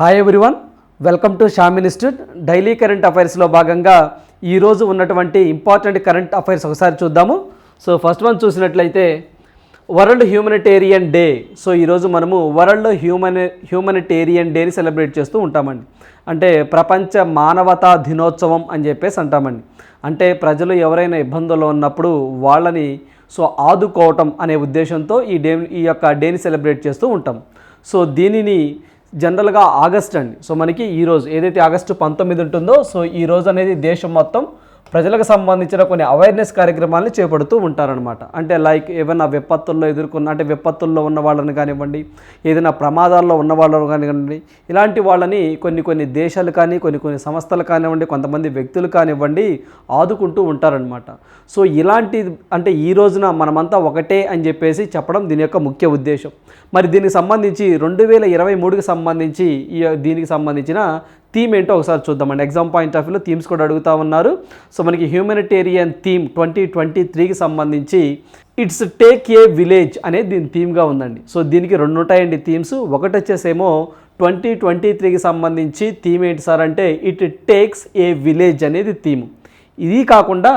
Hi everyone welcome to Sham institute daily current అఫైర్స్లో భాగంగా ఈరోజు ఉన్నటువంటి ఇంపార్టెంట్ కరెంట్ అఫైర్స్ ఒకసారి చూద్దాము. సో ఫస్ట్ వన్ చూసినట్లయితే వరల్డ్ హ్యూమనిటేరియన్ డే సో ఈరోజు మనము వరల్డ్ హ్యూమని హ్యూమనిటేరియన్ డేని సెలబ్రేట్ చేస్తూ ఉంటామండి. అంటే ప్రపంచ మానవతా దినోత్సవం అని చెప్పేసి అంటామండి. అంటే ప్రజలు ఎవరైనా ఇబ్బందుల్లో ఉన్నప్పుడు వాళ్ళని సో ఆదుకోవటం అనే ఉద్దేశంతో ఈ డే ఈ యొక్క డేని సెలబ్రేట్ చేస్తూ ఉంటాం. సో దీనిని జనరల్గా ఆగస్ట్ అండి. సో మనకి ఈరోజు ఏదైతే ఆగస్టు పంతొమ్మిది ఉంటుందో సో ఈ రోజు అనేది దేశం మొత్తం ప్రజలకు సంబంధించిన కొన్ని అవేర్నెస్ కార్యక్రమాలను చేపడుతూ ఉంటారనమాట అంటే లైక్ ఏమైనా విపత్తుల్లో ఎదుర్కొన్న అంటే విపత్తుల్లో ఉన్న వాళ్ళని కానివ్వండి ఏదైనా ప్రమాదాల్లో ఉన్న వాళ్ళని కానివ్వండి ఇలాంటి వాళ్ళని కొన్ని కొన్ని దేశాలు కానీ కొన్ని కొన్ని సంస్థలు కానివ్వండి కొంతమంది వ్యక్తులు కానివ్వండి ఆదుకుంటూ ఉంటారనమాట సో ఇలాంటి అంటే ఈ రోజున మనమంతా ఒకటే అని చెప్పేసి చెప్పడం దీని యొక్క ముఖ్య ఉద్దేశం. మరి దీనికి సంబంధించి రెండు వేల ఇరవై మూడుకి సంబంధించి ఈ దీనికి సంబంధించిన థీమ్ ఏంటో ఒకసారి చూద్దామండి. ఎగ్జామ్ పాయింట్ ఆఫ్ వ్యూలో థీమ్స్ కూడా అడుగుతా ఉన్నారు. సో మనకి హ్యూమనిటేరియన్ థీమ్ ట్వంటీ ట్వంటీ త్రీకి సంబంధించి ఇట్స్ టేక్ ఏ విలేజ్ అనేది దీని థీమ్గా ఉందండి. సో దీనికి రెండు ఉంటాయండి థీమ్స్ ఒకటి వచ్చేసేమో ట్వంటీ ట్వంటీ త్రీకి సంబంధించి థీమ్ ఏంటి సార్ అంటే ఇట్ టేక్స్ ఏ విలేజ్ అనేది థీమ్ ఇది కాకుండా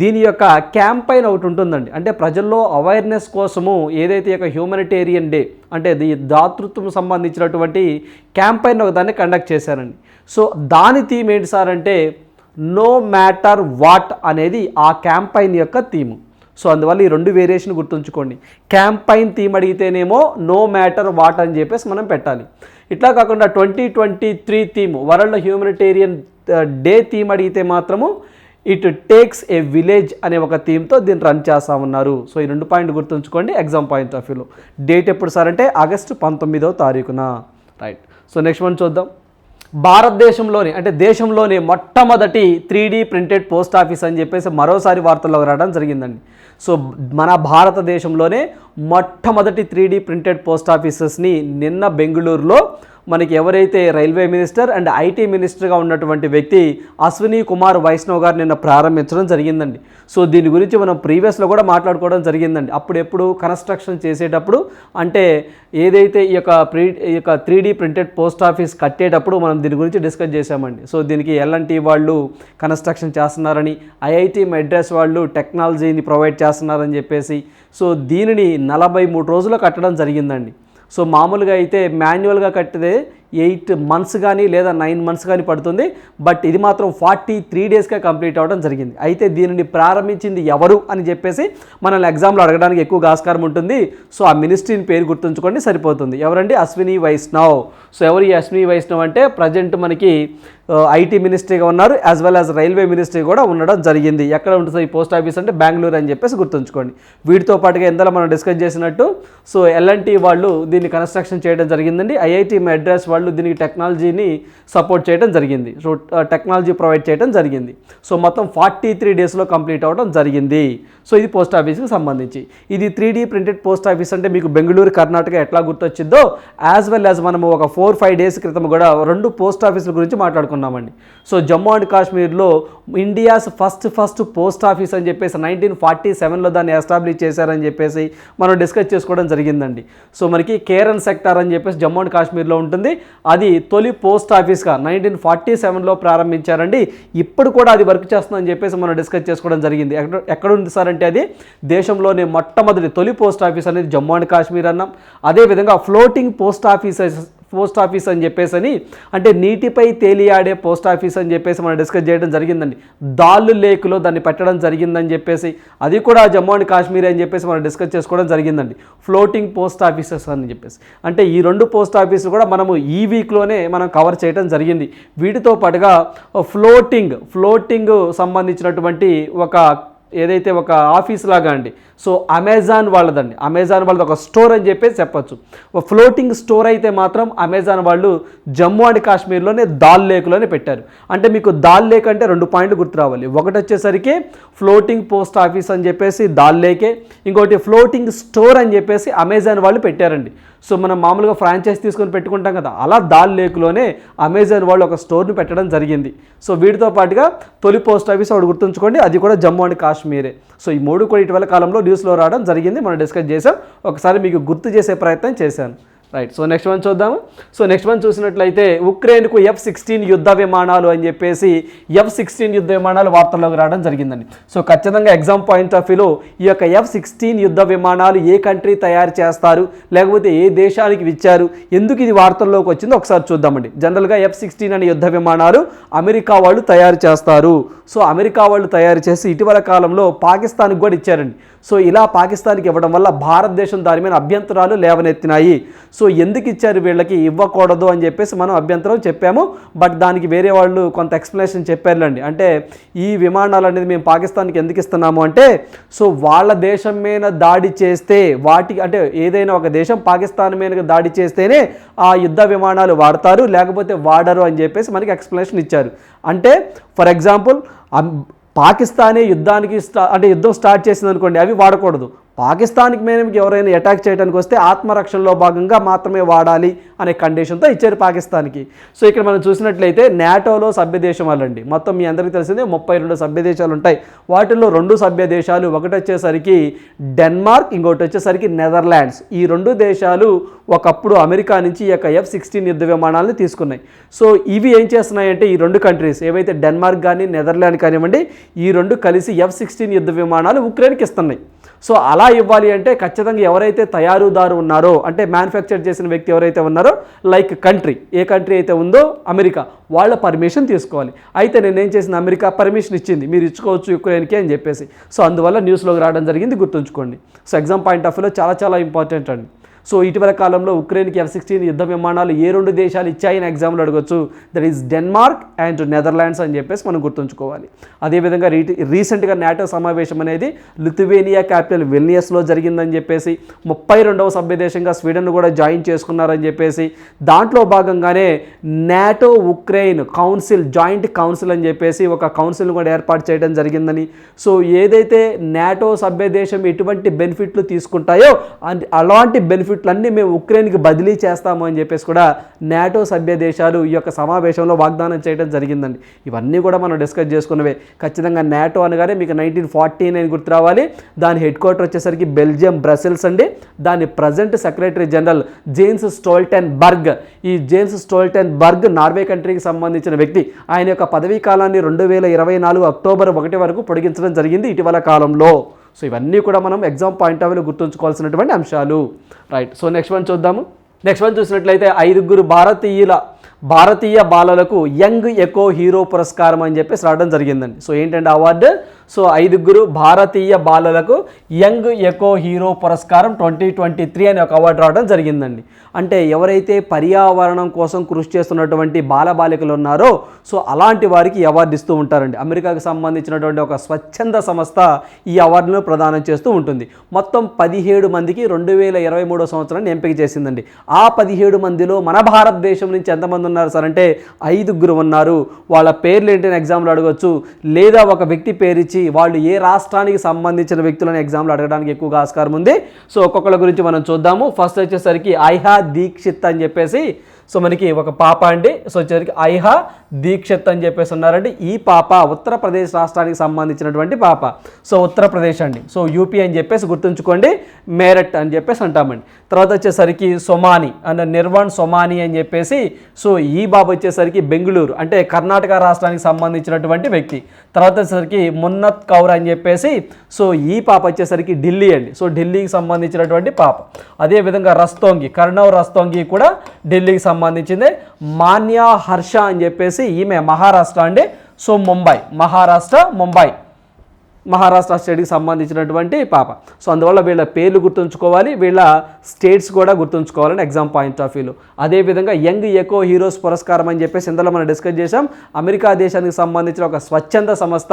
దీని యొక్క క్యాంపైన్ ఒకటి ఉంటుందండి. అంటే ప్రజల్లో అవేర్నెస్ కోసము ఏదైతే యొక్క హ్యూమనిటేరియన్ డే అంటే దాతృత్వం సంబంధించినటువంటి క్యాంపైన్ ఒక దాన్ని కండక్ట్ చేశారండి. సో దాని థీమ్ ఏంటి సార్ అంటే నో మ్యాటర్ వాట్ అనేది ఆ క్యాంపైన్ యొక్క థీమ్. సో అందువల్ల ఈ రెండు వేరియేషన్ గుర్తుంచుకోండి. క్యాంపైన్ థీమ్ అడిగితేనేమో నో మ్యాటర్ వాట్ అని చెప్పేసి మనం పెట్టాలి. ఇట్లా కాకుండా twenty twenty three theme world humanitarian day theme అడిగితే మాత్రము ఇట్ టేక్స్ ఏ విలేజ్ అనే ఒక థీమ్తో దీన్ని రన్ చేస్తా ఉన్నారు. సో ఈ రెండు పాయింట్ గుర్తుంచుకోండి ఎగ్జామ్ పాయింట్ ఆఫ్ వ్యూలో. డేట్ ఎప్పుడు సార్ అంటే ఆగస్టు పంతొమ్మిదో తారీఖున. రైట్. సో నెక్స్ట్ వన్ చూద్దాం. భారతదేశంలోని అంటే దేశంలోని మొట్టమొదటి త్రీ ప్రింటెడ్ పోస్ట్ ఆఫీస్ అని చెప్పేసి మరోసారి వార్తల్లో రావడం జరిగిందండి. సో మన భారతదేశంలోనే మొట్టమొదటి త్రీ ప్రింటెడ్ పోస్ట్ ఆఫీసెస్ని నిన్న బెంగళూరులో మనకి ఎవరైతే రైల్వే మినిస్టర్ అండ్ ఐటీ మినిస్టర్గా ఉన్నటువంటి వ్యక్తి అశ్విని కుమార్ వైష్ణవ్ గారు నిన్న ప్రారంభించడం జరిగిందండి. సో దీని గురించి మనం ప్రీవియస్లో కూడా మాట్లాడుకోవడం జరిగిందండి. అప్పుడు ఎప్పుడు కన్స్ట్రక్షన్ చేసేటప్పుడు అంటే ఏదైతే ఈ యొక్క ప్రీ ఈ యొక్క three D printed post office కట్టేటప్పుడు మనం దీని గురించి డిస్కస్ చేశామండి. సో దీనికి ఎల్ఎన్టీ వాళ్ళు కన్స్ట్రక్షన్ చేస్తున్నారని ఐఐటి మెడ్రాస్ వాళ్ళు టెక్నాలజీని ప్రొవైడ్ చేస్తున్నారని చెప్పేసి సో దీనిని నలభై మూడు రోజులు కట్టడం జరిగిందండి. సో మామూలుగా అయితే మాన్యువల్గా కట్టేదే ఎయిట్ మంత్స్ కానీ లేదా నైన్ మంత్స్ కానీ పడుతుంది. బట్ ఇది మాత్రం ఫార్టీ త్రీ డేస్గా కంప్లీట్ అవ్వడం జరిగింది. అయితే దీనిని ప్రారంభించింది ఎవరు అని చెప్పేసి మనల్ని ఎగ్జామ్లో అడగడానికి ఎక్కువ ఆస్కారం ఉంటుంది. సో ఆ మినిస్ట్రీని పేరు గుర్తుంచుకోండి సరిపోతుంది. ఎవరండి? అశ్విని వైష్ణవ్. సో ఎవరు ఈ అశ్విని వైష్ణవ్ అంటే? ప్రజెంట్ మనకి ఐటీ మినిస్ట్రీగా ఉన్నారు. As well as railway ministry కూడా ఉండడం జరిగింది. ఎక్కడ ఉంటుంది ఈ పోస్ట్ ఆఫీస్ అంటే? బెంగళూరు అని చెప్పేసి గుర్తుంచుకోండి. వీటితో పాటుగా ఇందులో మనం డిస్కస్ చేసినట్టు సో ఎల్ఎన్టీ వాళ్ళు దీన్ని కన్స్ట్రక్షన్ చేయడం జరిగిందండి. ఐఐటి మెడ్రాస్ వాళ్ళు దీనికి టెక్నాలజీని సపోర్ట్ చేయడం జరిగింది. సో టెక్నాలజీ ప్రొవైడ్ చేయడం జరిగింది. సో మొత్తం ఫార్టీ త్రీ డేస్లో కంప్లీట్ అవ్వడం జరిగింది. సో ఇది పోస్ట్ ఆఫీస్కి సంబంధించి. ఇది three D printed post office అంటే మీకు బెంగళూరు కర్ణాటక ఎట్లా గుర్తొచ్చిందో యాజ్ వెల్ యాజ్ మనము ఒక ఫోర్ ఫైవ్ డేస్ క్రితం కూడా రెండు పోస్ట్ ఆఫీసుల గురించి మాట్లాడుకున్నామండి. సో జమ్మూ అండ్ కాశ్మీర్లో India's first first post office అని చెప్పేసి నైన్టీన్ ఫార్టీ సెవెన్లో దాన్ని ఎస్టాబ్లిష్ చేశారని చెప్పేసి మనం డిస్కస్ చేసుకోవడం జరిగిందండి. సో మనకి కేరన్ సెక్టార్ అని చెప్పేసి జమ్మూ అండ్ కాశ్మీర్లో ఉంటుంది. అది తొలి పోస్ట్ ఆఫీస్గా నైన్టీన్ ఫార్టీ సెవెన్లో ప్రారంభించారండి. ఇప్పుడు కూడా అది వర్క్ చేస్తుందని చెప్పేసి మనం డిస్కస్ చేసుకోవడం జరిగింది. ఎక్కడ ఎక్కడ ఉంది సార్ అంటే అది? దేశంలోనే మొట్టమొదటి తొలి పోస్ట్ ఆఫీస్ అనేది జమ్మూ అండ్ కాశ్మీర్ అన్నాం. అదేవిధంగా floating post offices post office అని చెప్పేసి అని అంటే నీటిపై తేలియాడే పోస్ట్ ఆఫీస్ అని చెప్పేసి మనం డిస్కస్ చేయడం జరిగిందండి. దాళ్ళు లేకులో దాన్ని పెట్టడం జరిగిందని చెప్పేసి అది కూడా జమ్మూ అండ్ కాశ్మీర్ అని చెప్పేసి మనం డిస్కస్ చేసుకోవడం జరిగిందండి. ఫ్లోటింగ్ పోస్ట్ ఆఫీసెస్ అని చెప్పేసి. అంటే ఈ రెండు పోస్ట్ ఆఫీసులు కూడా మనము ఈ వీక్లోనే మనం కవర్ చేయడం జరిగింది. వీటితో పాటుగా ఫ్లోటింగ్ ఫ్లోటింగ్ సంబంధించినటువంటి ఒక ఏదైతే ఒక ఆఫీస్ లాగా అండి సో అమెజాన్ వాళ్ళదండి. అమెజాన్ వాళ్ళది ఒక స్టోర్ అని చెప్పేసి చెప్పచ్చు. ఫ్లోటింగ్ స్టోర్ అయితే మాత్రం అమెజాన్ వాళ్ళు జమ్మూ అండ్ కాశ్మీర్లోనే దాల్ లేక్లోనే పెట్టారు. అంటే మీకు దాల్ లేక్ అంటే రెండు పాయింట్లు గుర్తు రావాలి. ఒకటి వచ్చేసరికి ఫ్లోటింగ్ పోస్ట్ ఆఫీస్ అని చెప్పేసి దాల్ లేకే ఇంకోటి ఫ్లోటింగ్ స్టోర్ అని చెప్పేసి అమెజాన్ వాళ్ళు పెట్టారండి. సో మనం మామూలుగా ఫ్రాంచైజ్ తీసుకొని పెట్టుకుంటాం కదా అలా దాల్ లేక్లోనే అమెజాన్ వాళ్ళు ఒక స్టోర్ని పెట్టడం జరిగింది. సో వీటితో పాటుగా తొలి పోస్ట్ ఆఫీస్ ఒకటి గుర్తుంచుకోండి అది కూడా జమ్మూ అండ్ కాశ్మీరే. సో ఈ మూడు కూడా ఇటీవల కాలంలో న్యూస్లో రావడం జరిగింది. మనం డిస్కస్ చేసాం ఒకసారి మీకు గుర్తు చేసే ప్రయత్నం చేశాను. రైట్ సో నెక్స్ట్ వన్ చూద్దాము. సో నెక్స్ట్ వన్ చూసినట్లయితే ఉక్రెయిన్కు ఎఫ్ సిక్స్టీన్ యుద్ధ విమానాలు అని చెప్పేసి ఎఫ్ సిక్స్టీన్ యుద్ధ విమానాలు వార్తల్లోకి రావడం జరిగిందండి. సో ఖచ్చితంగా ఎగ్జామ్ పాయింట్ ఆఫ్ వ్యూలో ఈ యొక్క ఎఫ్ సిక్స్టీన్ యుద్ధ విమానాలు ఏ కంట్రీ తయారు చేస్తారు? లేకపోతే ఏ దేశానికి ఇచ్చారు ఎందుకు ఇది వార్తల్లోకి వచ్చిందో ఒకసారి చూద్దామండి. జనరల్గా ఎఫ్ సిక్స్టీన్ అనే యుద్ధ విమానాలు అమెరికా వాళ్ళు తయారు చేస్తారు. సో అమెరికా వాళ్ళు తయారు చేసి ఇటీవల కాలంలో పాకిస్తాన్కి కూడా ఇచ్చారండి. సో ఇలా పాకిస్తాన్కి ఇవ్వడం వల్ల భారతదేశం దాని మీద అభ్యంతరాలు లేవనెత్తినాయి. సో ఎందుకు ఇచ్చారు వీళ్ళకి? ఇవ్వకూడదు అని చెప్పేసి మనం అభ్యంతరం చెప్పాము. బట్ దానికి వేరే వాళ్ళు కొంత ఎక్స్ప్లెనేషన్ చెప్పారులేండి. అంటే ఈ విమానాలు అనేది మేము పాకిస్తాన్కి ఎందుకు ఇస్తున్నాము అంటే సో వాళ్ళ దేశం మీద దాడి చేస్తే వాటికి అంటే ఏదైనా ఒక దేశం పాకిస్తాన్ మీద దాడి చేస్తేనే ఆ యుద్ధ విమానాలు వాడతారు లేకపోతే వాడరు అని చెప్పేసి మనకి ఎక్స్ప్లెనేషన్ ఇచ్చారు. అంటే ఫర్ ఎగ్జాంపుల్ పాకిస్తానే యుద్ధానికి స్టా అంటే యుద్ధం స్టార్ట్ చేసింది అనుకోండి అవి వాడకూడదు. పాకిస్తాన్కి మేము ఎవరైనా అటాక్ చేయడానికి వస్తే ఆత్మరక్షణలో భాగంగా మాత్రమే వాడాలి అనే కండిషన్తో ఇచ్చారు పాకిస్తాన్కి. సో ఇక్కడ మనం చూసినట్లయితే నాటోలో సభ్య దేశాలండి మొత్తం మీ అందరికీ తెలిసిందే ముప్పై రెండు సభ్య దేశాలు ఉంటాయి వాటిల్లో రెండు సభ్య దేశాలు ఒకటి వచ్చేసరికి డెన్మార్క్ ఇంకోటి వచ్చేసరికి నెదర్లాండ్స్. ఈ రెండు దేశాలు ఒకప్పుడు అమెరికా నుంచి ఈ యొక్క ఎఫ్ సిక్స్టీన్ యుద్ధ విమానాలను తీసుకున్నాయి. సో ఇవి ఏం చేస్తున్నాయంటే ఈ రెండు కంట్రీస్ ఏవైతే డెన్మార్క్ కానీ నెదర్లాండ్ కానివ్వండి ఈ రెండు కలిసి ఎఫ్ సిక్స్టీన్ యుద్ధ విమానాలు ఉక్రెయిన్కి ఇస్తున్నాయి. సో అలా ఇవ్వాలి అంటే ఖచ్చితంగా ఎవరైతే తయారుదారు ఉన్నారో అంటే మ్యానుఫ్యాక్చర్ చేసిన వ్యక్తి ఎవరైతే ఉన్నారో లైక్ కంట్రీ ఏ కంట్రీ అయితే ఉందో అమెరికా వాళ్ళ పర్మిషన్ తీసుకోవాలి. అయితే నేను ఏం చేసిన అమెరికా పర్మిషన్ ఇచ్చింది. మీరు ఇచ్చుకోవచ్చు యుక్రెయిన్కి అని చెప్పేసి. సో అందువల్ల న్యూస్లోకి రావడం జరిగింది గుర్తుంచుకోండి. సో ఎగ్జామ్ పాయింట్ ఆఫ్ వ్యూలో చాలా చాలా ఇంపార్టెంట్ అండి. సో ఇటీవల కాలంలో ఉక్రెయిన్కి ఎఫ్ సిక్స్టీన్ యుద్ధ విమానాలు ఏ రెండు దేశాలు ఇచ్చాయని ఎగ్జామ్లో అడగొచ్చు. That is Denmark and Netherlands అని చెప్పేసి మనం గుర్తుంచుకోవాలి. అదేవిధంగా రీ రీసెంట్గా నాటో సమావేశం అనేది లిథువేనియా క్యాపిటల్ వెల్నియస్లో జరిగిందని చెప్పేసి ముప్పై రెండవ సభ్యదేశంగా స్వీడన్ కూడా జాయిన్ చేసుకున్నారని చెప్పేసి దాంట్లో భాగంగానే NATO Ukraine council joint council అని చెప్పేసి ఒక కౌన్సిల్ కూడా ఏర్పాటు చేయడం జరిగిందని. సో ఏదైతే నాటో సభ్య దేశం ఎటువంటి బెనిఫిట్లు తీసుకుంటాయో అండ్ అలాంటి బెనిఫిట్లన్నీ మేము ఉక్రెయిన్కి బదిలీ చేస్తాము అని చెప్పేసి కూడా నాటో సభ్య దేశాలు ఈ యొక్క సమావేశంలో వాగ్దానం చేయడం జరిగిందండి. ఇవన్నీ కూడా మనం డిస్కస్ చేసుకున్నవే. ఖచ్చితంగా నాటో అనగానే మీకు నైన్టీన్ ఫార్టీ నైన్ గుర్తు రావాలి. దాని హెడ్ క్వార్టర్ వచ్చేసరికి బెల్జియం బ్రసెల్స్ అండి. దాని present secretary general James Stoltenberg ఈ జేమ్స్ స్టోల్టెన్ బర్గ్ నార్వే కంట్రీకి సంబంధించిన వ్యక్తి. ఆయన యొక్క పదవీ కాలాన్ని రెండు వేల ఇరవై నాలుగు అక్టోబర్ ఒకటి వరకు పొడిగించడం జరిగింది ఇటీవల కాలంలో. సో ఇవన్నీ కూడా మనం ఎగ్జామ్ పాయింట్ ఆఫ్ వ్యూలో గుర్తుంచుకోవాల్సినటువంటి అంశాలు. రైట్ సో నెక్స్ట్ వన్ చూద్దాము. నెక్స్ట్ వన్ చూసినట్లయితే ఐదుగురు భారతీయుల భారతీయ బాలలకు యంగ్ ఎకో హీరో పురస్కారం అని చెప్పేసి రావడం జరిగిందండి. సో ఏంటంటే అవార్డు సో ఐదుగురు భారతీయ బాలలకు యంగ్ ఎకో హీరో పురస్కారం ట్వంటీ ట్వంటీ త్రీ అనే ఒక అవార్డు రావడం జరిగిందండి. అంటే ఎవరైతే పర్యావరణం కోసం కృషి చేస్తున్నటువంటి బాలబాలికలు ఉన్నారో సో అలాంటి వారికి అవార్డు ఇస్తూ ఉంటారండి. అమెరికాకు సంబంధించినటువంటి ఒక స్వచ్ఛంద సంస్థ ఈ అవార్డును ప్రదానం చేస్తూ ఉంటుంది. మొత్తం పదిహేడు మందికి రెండు వేల ఇరవై మూడో సంవత్సరాన్ని ఎంపిక చేసిందండి. ఆ పదిహేడు మందిలో మన భారతదేశం నుంచి ఎంతమంది ఉన్నారు సార్? అంటే ఐదుగురు ఉన్నారు. వాళ్ళ పేర్లు ఏంటని ఎగ్జామ్లో అడగవచ్చు లేదా ఒక వ్యక్తి పేరు గురించి వాళ్ళు ఏ రాష్ట్రానికి సంబంధించిన వ్యక్తులను ఎగ్జామ్లు అడగడానికి ఎక్కువగా ఆస్కారం ఉంది. సో ఒక్కొక్కళ్ళ గురించి మనం చూద్దాము. ఫస్ట్ వచ్చేసరికి ఐహా దీక్షిత్ అని చెప్పేసి సో మనకి ఒక పాప అండి. సో వచ్చేసరికి ఐహా దీక్షిత్ అని చెప్పేసి ఉన్నారండి. ఈ పాప ఉత్తరప్రదేశ్ రాష్ట్రానికి సంబంధించినటువంటి పాప. సో ఉత్తరప్రదేశ్ అండి. సో యూపీ అని చెప్పేసి గుర్తుంచుకోండి. మేరట్ అని చెప్పేసి అంటామండి. తర్వాత వచ్చేసరికి సొమాని అండ్ నిర్వాణ్ సొమాని అని చెప్పేసి సో ఈ బాబు వచ్చేసరికి బెంగళూరు అంటే కర్ణాటక రాష్ట్రానికి సంబంధించినటువంటి వ్యక్తి. తర్వాత వచ్చేసరికి మున్నత్ కౌర్ అని చెప్పేసి సో ఈ పాప వచ్చేసరికి ఢిల్లీ అండి. సో ఢిల్లీకి సంబంధించినటువంటి పాప. అదేవిధంగా రస్తోంగి కర్ణవ్ రస్తోంగి కూడా ఢిల్లీకి సంబంధించిందే. మాన్యా హర్ష అని చెప్పేసి ఈమె మహారాష్ట్ర అండి. సో ముంబై. మహారాష్ట్ర ముంబై. మహారాష్ట్ర స్టేట్కి సంబంధించినటువంటి పాప. సో అందువల్ల వీళ్ళ పేర్లు గుర్తుంచుకోవాలి. వీళ్ళ స్టేట్స్ కూడా గుర్తుంచుకోవాలని ఎగ్జామ్ పాయింట్ ఆఫ్ వ్యూలో అదేవిధంగా యంగ్ ఎకో హీరోస్ పురస్కారం అని చెప్పేసి ఇందులో మనం డిస్కస్ చేసాం అమెరికా దేశానికి సంబంధించిన ఒక స్వచ్ఛంద సంస్థ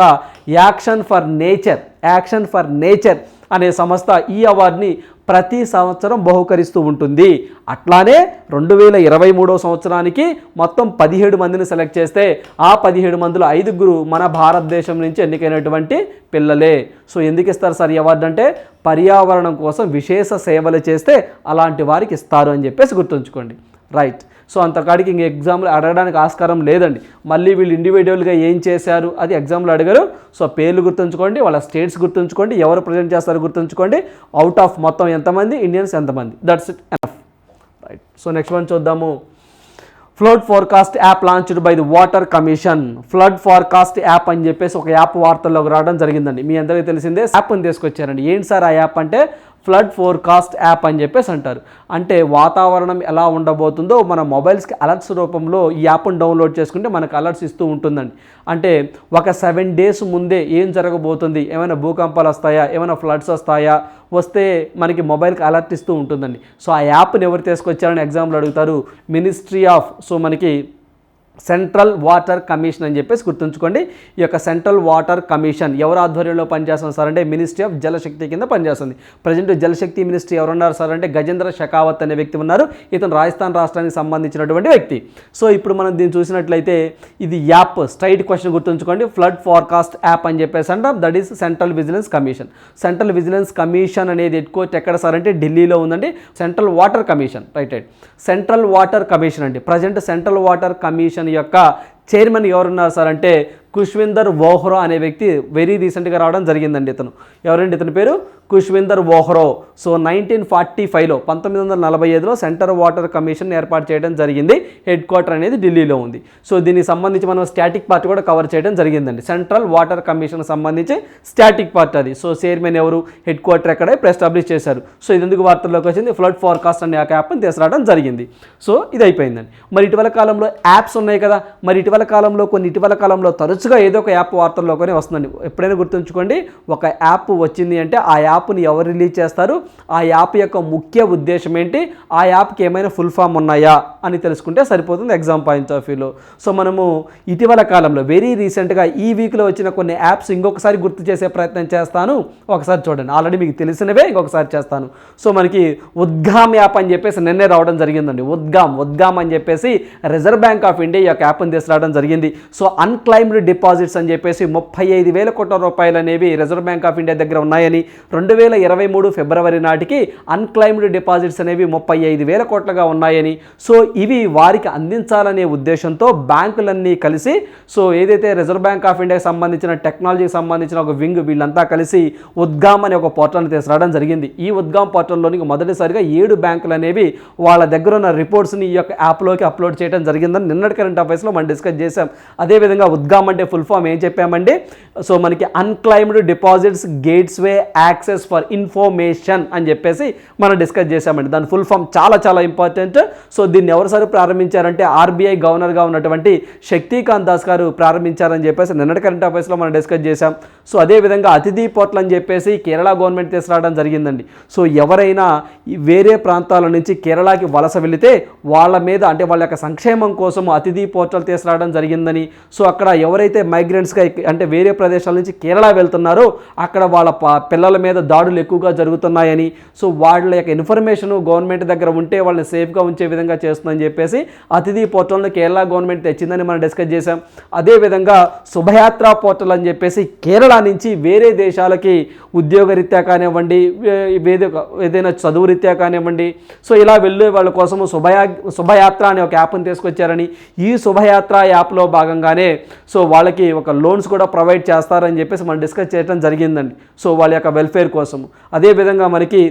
action for nature. Action for nature. అనే సంస్థ ఈ అవార్డుని ప్రతి సంవత్సరం బహుకరిస్తూ ఉంటుంది. అట్లానే రెండు వేల ఇరవై మూడో సంవత్సరానికి మొత్తం పదిహేడు మందిని సెలెక్ట్ చేస్తే ఆ పదిహేడు మందిలో ఐదుగురు మన భారతదేశం నుంచి ఎన్నికైనటువంటి పిల్లలే. సో ఎందుకు ఇస్తారు సార్ ఈ అవార్డు అంటే పర్యావరణం కోసం విశేష సేవలు చేస్తే అలాంటి వారికి ఇస్తారు అని చెప్పేసి గుర్తుంచుకోండి. రైట్. సో అంతకాడికి ఇంక ఎగ్జామ్లు అడగడానికి ఆస్కారం లేదండి. మళ్ళీ వీళ్ళు ఇండివిజువల్గా ఏం చేశారు అది ఎగ్జామ్లో అడిగారు. సో పేర్లు గుర్తుంచుకోండి వాళ్ళ స్టేట్స్ గుర్తుంచుకోండి ఎవరు ప్రజెంట్ చేస్తారో గుర్తుంచుకోండి. అవుట్ ఆఫ్ మొత్తం ఎంతమంది? ఇండియన్స్ ఎంతమంది? That's it enough right so next one చూద్దాము. Flood forecast app launched by the water commission flood forecast app అని చెప్పేసి ఒక యాప్ వార్తల్లోకి రావడం జరిగిందండి. మీ అందరికీ తెలిసిందే. యాప్ని తీసుకొచ్చారండి. ఏంటి సార్ ఆ యాప్ అంటే ఫ్లడ్ ఫోర్కాస్ట్ యాప్ అని చెప్పేసి అంటారు. అంటే వాతావరణం ఎలా ఉండబోతుందో మన మొబైల్స్కి అలర్ట్స్ రూపంలో ఈ యాప్ని డౌన్లోడ్ చేసుకుంటే మనకు అలర్ట్స్ ఇస్తూ ఉంటుందండి. అంటే ఒక సెవెన్ డేస్ ముందే ఏం జరగబోతుంది? ఏమైనా భూకంపాలు వస్తాయా? ఏమైనా ఫ్లడ్స్ వస్తాయా? వస్తే మనకి మొబైల్కి అలర్ట్ ఇస్తూ ఉంటుందండి. సో ఆ యాప్ని ఎవరు తీసుకొచ్చారని ఎగ్జామ్లో అడుగుతారు? మినిస్ట్రీ ఆఫ్ సో మనకి సెంట్రల్ వాటర్ కమిషన్ అని చెప్పేసి గుర్తుంచుకోండి. ఈ యొక్క సెంట్రల్ వాటర్ కమిషన్ ఎవరు ఆధ్వర్యంలో పనిచేస్తుంది సార్ అంటే మినిస్ట్రీ ఆఫ్ జలశక్తి కింద పనిచేస్తుంది. ప్రజెంట్ జలశక్తి మినిస్ట్రీ ఎవరున్నారు సార్ అంటే గజేంద్ర షెకావత్ అనే వ్యక్తి ఉన్నారు. ఇతను రాజస్థాన్ రాష్ట్రానికి సంబంధించినటువంటి వ్యక్తి. సో ఇప్పుడు మనం దీన్ని చూసినట్లయితే ఇది యాప్ స్ట్రైట్ క్వశ్చన్ గుర్తుంచుకోండి. ఫ్లడ్ ఫార్కాస్ట్ యాప్ అని చెప్పేసి అంటాం. That is central vigilance commission. Central vigilance commission అనేది ఎక్కువ ఎక్కడ సార్ అంటే ఢిల్లీలో ఉందండి. Central water commission. Right right. Central water commission అండి. ప్రజెంట్ సెంట్రల్ వాటర్ కమిషన్ యొక్క చైర్మన్ ఎవరున్నారు సార్ అంటే కుష్విందర్ వోహ్రో అనే వ్యక్తి వెరీ రీసెంట్గా రావడం జరిగిందండి ఇతను. ఎవరండి ఇతని పేరు? Kushvinder Vohra. So nineteen forty ఫైవ్లో పంతొమ్మిది వందల నలభై ఐదులో సెంటర్ వాటర్ కమిషన్ ఏర్పాటు చేయడం జరిగింది. హెడ్ క్వార్టర్ అనేది ఢిల్లీలో ఉంది. సో దీనికి సంబంధించి మనం స్టాటిక్ పార్ట్ కూడా కవర్ చేయడం జరిగిందండి. సెంట్రల్ వాటర్ కమిషన్ సంబంధించి స్టాటిక్ పార్ట్ అది. సో చైర్మన్ ఎవరు హెడ్ క్వార్టర్ ఎక్కడ ఇప్పుడు ఎస్టాబ్లిష్ చేశారు. సో ఇది ఎందుకు వార్తల్లోకి వచ్చింది? ఫ్లడ్ ఫార్కాస్ట్ అనే ఒక యాప్ని తీసుకురావడం జరిగింది. సో ఇది అయిపోయిందండి. మరి ఇటీవల కాలంలో యాప్స్ ఉన్నాయి కదా? మరి ఇటీవల కాలంలో కొన్ని ఇటీవల కాలంలో తరచుగా ఏదో ఒక యాప్ వార్తల్లోనే వస్తుందండి. ఎప్పుడైనా గుర్తుంచుకోండి ఒక యాప్ వచ్చింది అంటే ఆ యాప్ యాప్ని ఎవరు రిలీజ్ చేస్తారు? ఆ యాప్ యొక్క ముఖ్య ఉద్దేశం ఏంటి? ఆ యాప్కి ఏమైనా ఫుల్ ఫామ్ ఉన్నాయా? అని తెలుసుకుంటే సరిపోతుంది ఎగ్జామ్ పాయింట్ ఆఫ్ వ్యూలో. సో మనము ఇటీవల కాలంలో వెరీ రీసెంట్గా ఈ వీక్లో వచ్చిన కొన్ని యాప్స్ ఇంకొకసారి గుర్తు చేసే ప్రయత్నం చేస్తాను. ఒకసారి చూడండి. ఆల్రెడీ మీకు తెలిసినవే ఇంకొకసారి చేస్తాను. సో మనకి ఉద్గామ్ యాప్ అని చెప్పేసి నిన్నే రావడం జరిగిందండి. ఉద్గామ్ ఉద్గామ్ అని చెప్పేసి రిజర్వ్ బ్యాంక్ ఆఫ్ ఇండియా యొక్క యాప్ని తీసుకురావడం జరిగింది. సో అన్క్లైమ్డ్ డిపాజిట్స్ అని చెప్పేసి ముప్పై ఐదు వేల కోట్ల రూపాయలు అనేవి రిజర్వ్ బ్యాంక్ ఆఫ్ ఇండియా దగ్గర ఉన్నాయని రెండు రెండు వేల ఇరవై మూడు ఫిబ్రవరి నాటికి అన్క్లైమ్డ్ డిపాజిట్స్ అనేవి ముప్పై ఐదు వేల కోట్లుగా ఉన్నాయని. సో ఇవి వారికి అందించాలనే ఉద్దేశంతో బ్యాంకులన్నీ కలిసి సో ఏదైతే రిజర్వ్ బ్యాంక్ ఆఫ్ ఇండియాకి సంబంధించిన టెక్నాలజీకి సంబంధించిన ఒక వింగ్ వీళ్ళంతా కలిసి ఉద్గామ్ అనే ఒక పోర్టల్ని తీసుకురావడం జరిగింది. ఈ ఉద్గామ్ పోర్టల్లోనికి మొదటిసారిగా ఏడు బ్యాంకులు అనేవి వాళ్ళ దగ్గర ఉన్న రిపోర్ట్స్ని ఈ యొక్క యాప్లోకి అప్లోడ్ చేయడం జరిగిందని నిన్నటి కరెంట్ అఫైర్స్లో మనం డిస్కస్ చేశాం. అదేవిధంగా ఉద్గామ్ అంటే ఫుల్ ఫామ్ ఏం చెప్పామండి? సో మనకి unclaimed deposits gates way services for information అని చెప్పేసి మనం డిస్కస్ చేశామండి. దాని ఫుల్ ఫామ్ చాలా చాలా ఇంపార్టెంట్ సో దీన్ని ఎవరిసారి సార్ ప్రారంభించారంటే ఆర్బీఐ గవర్నర్గా ఉన్నటువంటి శక్తికాంత్ దాస్ గారు ప్రారంభించారని చెప్పేసి నిన్నటి కరెంట్ అఫైర్స్లో మనం డిస్కస్ చేశాం. సో అదేవిధంగా అతిథి పోర్టల్ అని చెప్పేసి కేరళ గవర్నమెంట్ తీసుకురావడం జరిగిందండి. సో ఎవరైనా వేరే ప్రాంతాల నుంచి కేరళకి వలస వెళితే వాళ్ళ మీద అంటే వాళ్ళ యొక్క సంక్షేమం కోసం అతిథి పోర్టల్ తీసుకురావడం జరిగిందని సో అక్కడ ఎవరైతే మైగ్రెంట్స్గా అంటే వేరే ప్రదేశాల నుంచి కేరళ వెళ్తున్నారో అక్కడ వాళ్ళ పిల్లల మీద దాడులు ఎక్కువగా జరుగుతున్నాయని సో వాళ్ళ యొక్క ఇన్ఫర్మేషన్ గవర్నమెంట్ దగ్గర ఉంటే వాళ్ళని సేఫ్గా ఉంచే విధంగా చేస్తుందని చెప్పేసి అతిథి పోర్టల్ని కేరళ గవర్నమెంట్ తెచ్చిందని మనం డిస్కస్ చేశాం. అదేవిధంగా శుభయాత్ర పోర్టల్ అని చెప్పేసి కేరళ నుంచి వేరే దేశాలకి ఉద్యోగరీత్యా కానివ్వండి వేరే ఏదైనా చదువు రీత్యా కానివ్వండి సో ఇలా వెళ్ళే వాళ్ళ కోసం శుభయా శుభయాత్ర అనే ఒక యాప్ని తీసుకొచ్చారని ఈ శుభయాత్ర యాప్లో భాగంగానే సో వాళ్ళకి ఒక లోన్స్ కూడా ప్రొవైడ్ చేస్తారని చెప్పేసి మనం డిస్కస్ చేయడం జరిగిందండి. సో వాళ్ళ యొక్క వెల్ఫేర్ కోసము. అదేవిధంగా మనకి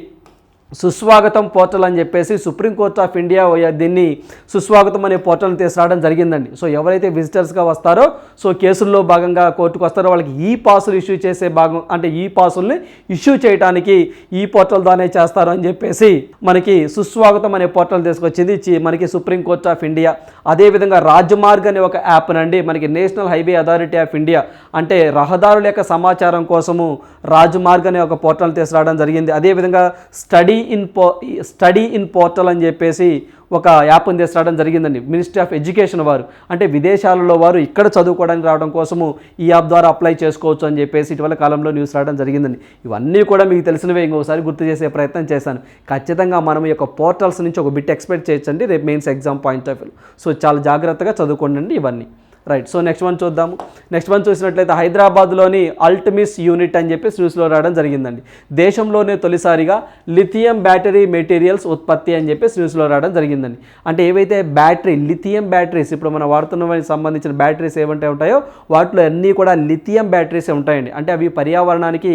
సుస్వాగతం పోర్టల్ అని చెప్పేసి సుప్రీంకోర్ట్ ఆఫ్ ఇండియా దీన్ని సుస్వాగతం అనే పోర్టల్ని తీసుకురావడం జరిగిందండి. సో ఎవరైతే విజిటర్స్గా వస్తారో సో కేసుల్లో భాగంగా కోర్టుకు వస్తారో వాళ్ళకి ఈ పాసులు ఇష్యూ చేసే భాగం అంటే ఈ పాసుల్ని ఇష్యూ చేయడానికి ఈ పోర్టల్ ద్వారానే చేస్తారు అని చెప్పేసి మనకి సుస్వాగతం అనే పోర్టల్ తీసుకొచ్చింది. మనకి సుప్రీంకోర్ట్ ఆఫ్ ఇండియా. అదేవిధంగా రాజమార్గ్ అనే ఒక యాప్ నండి మనకి national highway authority of India. అంటే రహదారుల యొక్క సమాచారం కోసము రాజమార్గ్ అనే ఒక పోర్టల్ తీసుకురావడం జరిగింది. అదేవిధంగా స్టడీ ఇన్ పో స్టడీ ఇన్ పోర్టల్ అని చెప్పేసి ఒక యాప్ని తీసుకురావడం జరిగిందండి. మినిస్ట్రీ ఆఫ్ ఎడ్యుకేషన్ వారు. అంటే విదేశాలలో వారు ఇక్కడ చదువుకోవడానికి రావడం కోసము ఈ యాప్ ద్వారా అప్లై చేసుకోవచ్చు అని చెప్పేసి ఇటీవల కాలంలో న్యూస్ రావడం జరిగిందండి. ఇవన్నీ కూడా మీకు తెలిసినవే ఇంకోసారి గుర్తు చేసే ప్రయత్నం చేశాను. ఖచ్చితంగా మనం ఈ యొక్క పోర్టల్స్ నుంచి ఒక బిట్ ఎక్స్పెక్ట్ చేయొచ్చండి. రేపు mains exam point of view so చాలా జాగ్రత్తగా చదువుకోండి ఇవన్నీ. రైట్ సో నెక్స్ట్ వన్ చూద్దాము. నెక్స్ట్ వన్ చూసినట్లయితే హైదరాబాద్లోని అల్టమిస్ యూనిట్ అని చెప్పి న్యూస్లో రావడం జరిగిందండి. దేశంలోనే తొలిసారిగా లిథియం బ్యాటరీ మెటీరియల్స్ ఉత్పత్తి అని చెప్పి న్యూస్లో రావడం జరిగిందండి. అంటే ఏవైతే బ్యాటరీ లిథియం బ్యాటరీస్ ఇప్పుడు మనం వాడుతున్న సంబంధించిన బ్యాటరీస్ ఏమంటే ఉంటాయో వాటిలో అన్నీ కూడా లిథియం బ్యాటరీసే ఉంటాయండి. అంటే అవి పర్యావరణానికి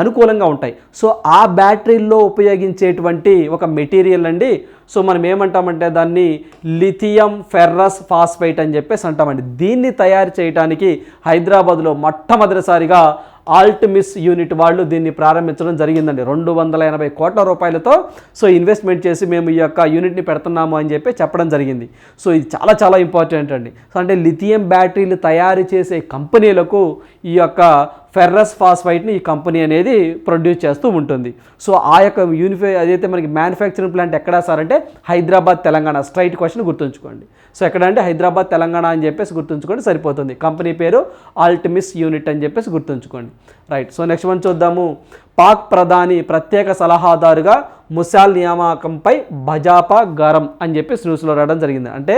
అనుకూలంగా ఉంటాయి. సో ఆ బ్యాటరీల్లో ఉపయోగించేటువంటి ఒక మెటీరియల్ అండి. సో మనం ఏమంటామంటే దాన్ని లిథియం ఫెర్రస్ ఫాస్ఫైట్ అని చెప్పేసి అంటామండి. దీన్ని తయారు చేయడానికి హైదరాబాద్లో మొట్టమొదటిసారిగా ఆల్ట్మిస్ యూనిట్ వాళ్ళు దీన్ని ప్రారంభించడం జరిగిందండి. రెండు వందల ఎనభై కోట్ల రూపాయలతో సో ఇన్వెస్ట్మెంట్ చేసి మేము ఈ యొక్క యూనిట్ని పెడుతున్నాము అని చెప్పి చెప్పడం జరిగింది. సో ఇది చాలా చాలా ఇంపార్టెంట్ అండి. సో అంటే లిథియం బ్యాటరీలు తయారు చేసే కంపెనీలకు ఈ యొక్క ఫెర్రస్ ఫాస్ఫైట్ని ఈ కంపెనీ అనేది ప్రొడ్యూస్ చేస్తూ ఉంటుంది. సో ఆ యొక్క యూనిఫై అదైతే మనకి మ్యానుఫ్యాక్చరింగ్ ప్లాంట్ ఎక్కడ సార్ అంటే హైదరాబాద్ తెలంగాణ. స్ట్రైట్ క్వశ్చన్ గుర్తుంచుకోండి. సో ఎక్కడ అంటే హైదరాబాద్ తెలంగాణ అని చెప్పేసి గుర్తుంచుకోండి సరిపోతుంది. కంపెనీ పేరు ఆల్టిమిస్ యూనిట్ అని చెప్పేసి గుర్తుంచుకోండి. రైట్. సో నెక్స్ట్ మనం చూద్దాము. పాక్ ప్రధాని ప్రత్యేక సలహాదారుగా ముసాల్ నియామకంపై భజాపా గరం అని చెప్పేసి న్యూస్లో రావడం జరిగింది. అంటే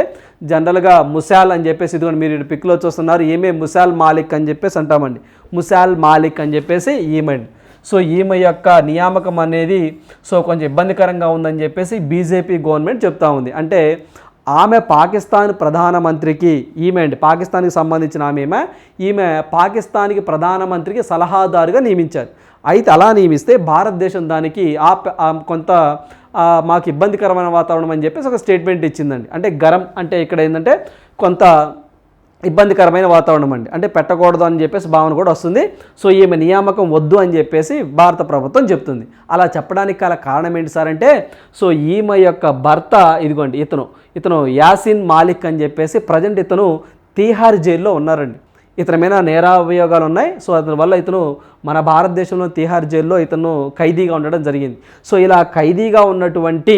జనరల్గా ముసాల్ అని చెప్పేసి ఇదిగోండి మీరు పిక్లో చూస్తున్నారు ఏమే ముసాల్ మాలిక్ అని చెప్పేసి అంటామండి. ముసాల్ మాలిక్ అని చెప్పేసి ఈమెంట్ సో ఈమె యొక్క నియామకం అనేది సో కొంచెం ఇబ్బందికరంగా ఉందని చెప్పేసి బీజేపీ గవర్నమెంట్ చెప్తా ఉంది. అంటే ఆమె పాకిస్తాన్ ప్రధానమంత్రికి ఈమె అండి పాకిస్తాన్కి సంబంధించిన ఆమె ఈమె ఈమె పాకిస్తాన్కి ప్రధానమంత్రికి సలహాదారుగా నియమించారు. అయితే అలా నియమిస్తే భారతదేశం దానికి ఆ ప- కొంత మాకు ఇబ్బందికరమైన వాతావరణం అని చెప్పేసి ఒక స్టేట్మెంట్ ఇచ్చిందండి. అంటే గరం అంటే ఇక్కడ ఏంటంటే కొంత ఇబ్బందికరమైన వాతావరణం అండి. అంటే పెట్టకూడదు అని చెప్పేసి భావన కూడా వస్తుంది. సో ఈమె నియామకం వద్దు అని చెప్పేసి భారత ప్రభుత్వం చెప్తుంది. అలా చెప్పడానికి గల కారణం ఏంటి సార్ అంటే సో ఈమె యొక్క భర్త ఇదిగోండి ఇతను ఇతను యాసిన్ మాలిక్ అని చెప్పేసి ప్రజెంట్ ఇతను తీహార్ జైల్లో ఉన్నారండి. ఇతని మీద నేరాభియోగాలు ఉన్నాయి. సో అతని వల్ల ఇతను మన భారతదేశంలో తీహార్ జైల్లో ఇతను ఖైదీగా ఉండడం జరిగింది. సో ఇలా ఖైదీగా ఉన్నటువంటి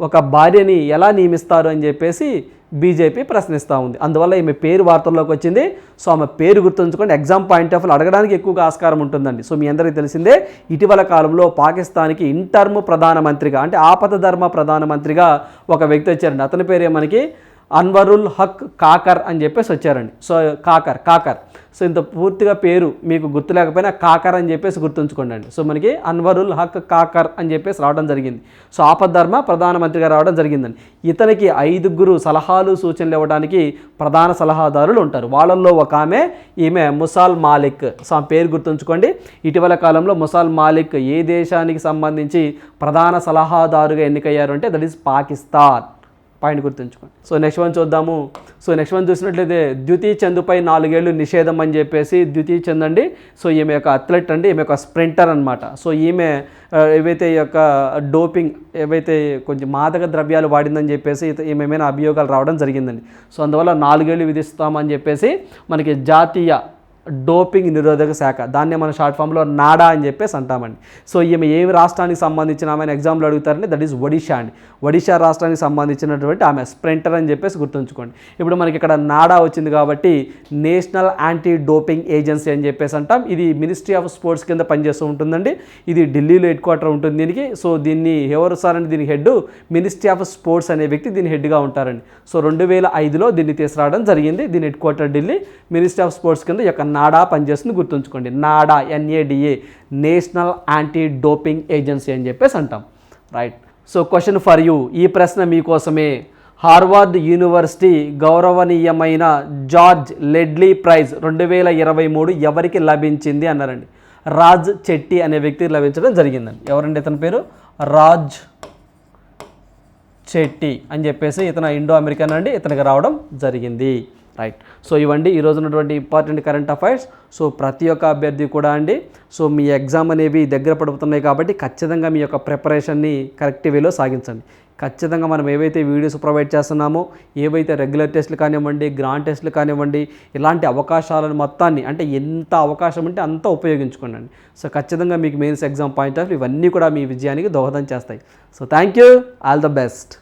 ఒక భార్యని ఎలా నియమిస్తారు అని చెప్పేసి బీజేపీ ప్రశ్నిస్తూ ఉంది. అందువల్ల ఈమె పేరు వార్తల్లోకి వచ్చింది. సో ఆమె పేరు గుర్తుంచుకొని ఎగ్జామ్ పాయింట్ ఆఫ్ అడగడానికి ఎక్కువగా ఆస్కారం ఉంటుందండి. సో మీ అందరికీ తెలిసిందే ఇటీవల కాలంలో పాకిస్తాన్కి ఇంటర్మ్ ప్రధానమంత్రిగా అంటే ఆపద ధర్మ ప్రధానమంత్రిగా ఒక వ్యక్తి వచ్చారండి. అతని పేరే మనకి అన్వరుల్ హక్ కాకర్ అని చెప్పేసి వచ్చారండి. సో కాకర్ కాకర్. సో ఇంత పూర్తిగా పేరు మీకు గుర్తు లేకపోయినా కాకర్ అని చెప్పేసి గుర్తుంచుకోండి అండి. సో మనకి అన్వరుల్ హక్ కాకర్ అని చెప్పేసి రావడం జరిగింది. సో ఆపద్ధర్మ ప్రధానమంత్రిగా రావడం జరిగిందండి. ఇతనికి ఐదుగురు సలహాలు సూచనలు ఇవ్వడానికి ప్రధాన సలహాదారులు ఉంటారు. వాళ్ళల్లో ఒక ఆమె ఈమె ముసాల్ మాలిక్. సో ఆ పేరు గుర్తుంచుకోండి. ఇటీవల కాలంలో ముసాల్ మాలిక్ ఏ దేశానికి సంబంధించి ప్రధాన సలహాదారుగా ఎన్నికయ్యారు అంటే దట్ ఈస్ పాకిస్తాన్. పాయింట్ గుర్తుంచుకోండి. సో నెక్స్ట్ వన్ చూద్దాము. సో నెక్స్ట్ వన్ చూసినట్లయితే ద్వితీయ చందుపై నాలుగేళ్ళు నిషేధం అని చెప్పేసి ద్వితీయ చంద్ అండి. సో ఈమె యొక్క అథ్లెట్ అండి ఈమె యొక్క స్ప్రింటర్ అనమాట సో ఈమె ఏవైతే ఈ యొక్క డోపింగ్ ఏవైతే కొంచెం మాదక ద్రవ్యాలు వాడిందని చెప్పేసి ఈమె మీద అభియోగాలు రావడం జరిగిందండి. సో అందువల్ల నాలుగేళ్ళు విధిస్తామని చెప్పేసి మనకి జాతీయ డోపింగ్ నిరోధక శాఖ. దాన్నే మన షార్ట్ ఫామ్లో నాడా అని చెప్పేసి అంటామండి. సో ఈమె ఏ రాష్ట్రానికి సంబంధించిన ఆమె ఎగ్జామ్లో అడుగుతారంటే దట్ ఈస్ ఒడిషా అండి. ఒడిషా రాష్ట్రానికి సంబంధించినటువంటి ఆమె స్ప్రింటర్ అని చెప్పేసి గుర్తుంచుకోండి. ఇప్పుడు మనకి ఇక్కడ నాడా వచ్చింది కాబట్టి నేషనల్ యాంటీ డోపింగ్ ఏజెన్సీ అని చెప్పేసి అంటాం. ఇది మినిస్ట్రీ ఆఫ్ స్పోర్ట్స్ కింద పనిచేస్తూ ఉంటుందండి. ఇది ఢిల్లీలో హెడ్ క్వార్టర్ ఉంటుంది దీనికి. సో దీన్ని ఎవరు సార్ అంటే దీని హెడ్ మినిస్ట్రీ ఆఫ్ స్పోర్ట్స్ అనే వ్యక్తి దీని హెడ్గా ఉంటారండి. సో రెండు వేల ఐదులో దీన్ని తీసుకురావడం జరిగింది. దీని headquarter Delhi. Ministry of sports కింద యొక్క నాడా పనిచేస్తుంది గుర్తుంచుకోండి. NADA N A D A national anti doping agency అని చెప్పేసి అంటాం. Right so question for you ఈ ప్రశ్న మీకోసమే హార్వర్డ్ యూనివర్సిటీ గౌరవనీయమైన జార్జ్ లెడ్లీ ప్రైజ్ రెండు వేల ఇరవై మూడు ఎవరికి లభించింది అన్నారండి. రాజ్ చెట్టి అనే వ్యక్తికి లభించడం జరిగిందండి. ఎవరండి ఇతని పేరు? రాజ్ చెట్టి అని చెప్పేసి ఇతను ఇండో అమెరికన్ అండి. ఇతనికి రావడం జరిగింది. రైట్ సో ఇవండి ఈరోజు ఉన్నటువంటి ఇంపార్టెంట్ కరెంట్ అఫైర్స్ సో ప్రతి ఒక్క అభ్యర్థి కూడా అండి సో మీ ఎగ్జామ్ అనేవి దగ్గర పడుతున్నాయి కాబట్టి ఖచ్చితంగా మీ యొక్క ప్రిపరేషన్ని కరెక్ట్ వేలో సాగించండి. ఖచ్చితంగా మనం ఏవైతే వీడియోస్ ప్రొవైడ్ చేస్తున్నామో ఏవైతే రెగ్యులర్ టెస్ట్లు కానివ్వండి గ్రాండ్ టెస్ట్లు కానివ్వండి ఇలాంటి అవకాశాలను మొత్తాన్ని అంటే ఎంత అవకాశం ఉంటే అంత ఉపయోగించుకోండి. సో ఖచ్చితంగా మీకు మెయిన్స్ ఎగ్జామ్ పాయింట్ ఆఫ్ ఇవన్నీ కూడా మీ విజయానికి దోహదం చేస్తాయి. So thank you all the best